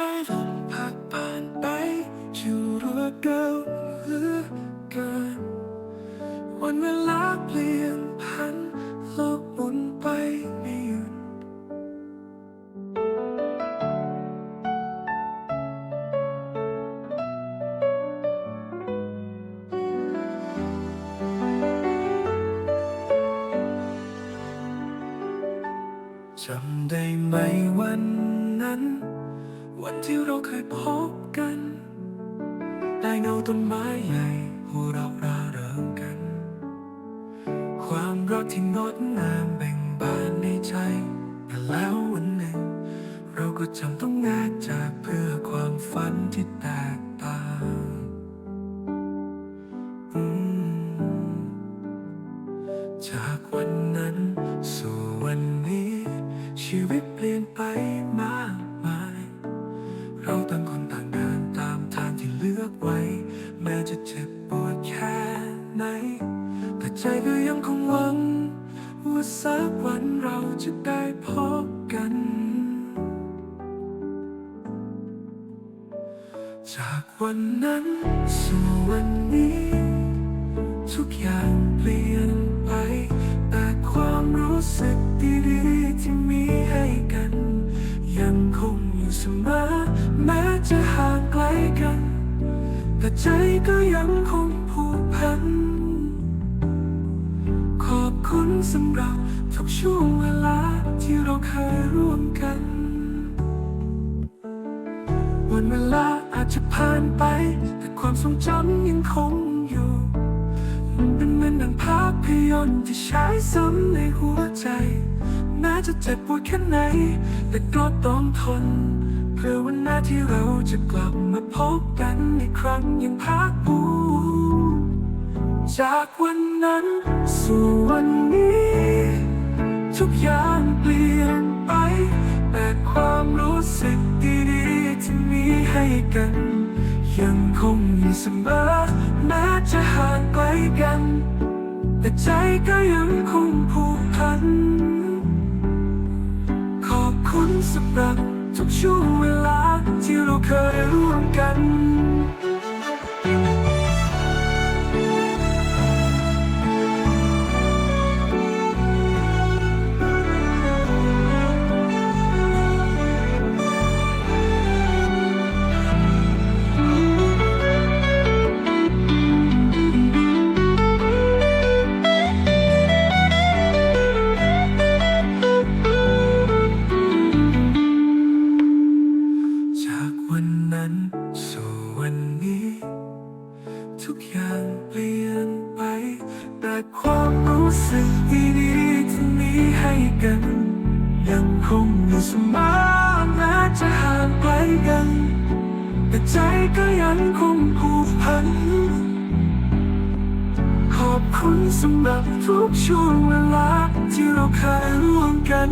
ายลมพัดผ่านไปอยู่รัวเก่าเหลือเกิน วันเวลาเปลี่ยนพันโลกหมุนไปไม่หยุดจำได้ไหมวันนั้น วันที่เราเคยพบกันได้เงาต้นไม้ใหญ่หัวเราร่าเริงกัน ความรักที่งดงามแบ่งบานในใจแต่แล้ววันหนึ่ง เราก็จำต้องแยกจากเพื่อความฝันที่แตกต่างอืมจากวันนั้น สู่วันนี้ ชีวิตเปลี่ยนไปมาก ไว้ แม้จะเจ็บปวดแค่ไหน แต่ใจก็ยังคงหวัง ว่าสักวันเราจะได้พบกัน จากวันนั้นสู่วันนี้ ทุกอย่างเปลี่ยนไป แต่ความรู้สึก แต่ใจก็ยังคงผูกพัน ขอบคุณสำหรับทุกช่วงเวลาที่เราเคยร่วมกัน วันเวลาอาจจะผ่านไป แต่ความทรงจำยังคงอยู่ มันเป็นเหมือนหนังภาพยนตร์ที่ฉายซ้ำในหัวใจแม้จะเจ็บปวดแค่ไหน แต่ก็ต้องทนเพื่อวัน หน้าที่เราจะกลับมาพบกันอีกครั้งยังภาคภูมิจากวันนั้น สู่วันนี้ ทุกอย่างเปลี่ยนไป แต่ความรู้สึกดีๆที่มีให้กัน ยังคงอยู่เสมอแม้จะห่างไกลกัน แต่ใจก็ยังคงผูกพัน ขอบคุณสำหรับ ทุกช่วงเวลาที่เราเคยร่วมกัน ทุกอย่างเปลี่ยนไป แต่ความรู้สึกดีๆที่มีให้กัน ยังคงอยู่เสมอแม้จะห่างไกลกัน แต่ใจก็ยังคงผูกพัน ขอบคุณสำหรับทุกช่วงเวลาที่เราเคยร่วมกัน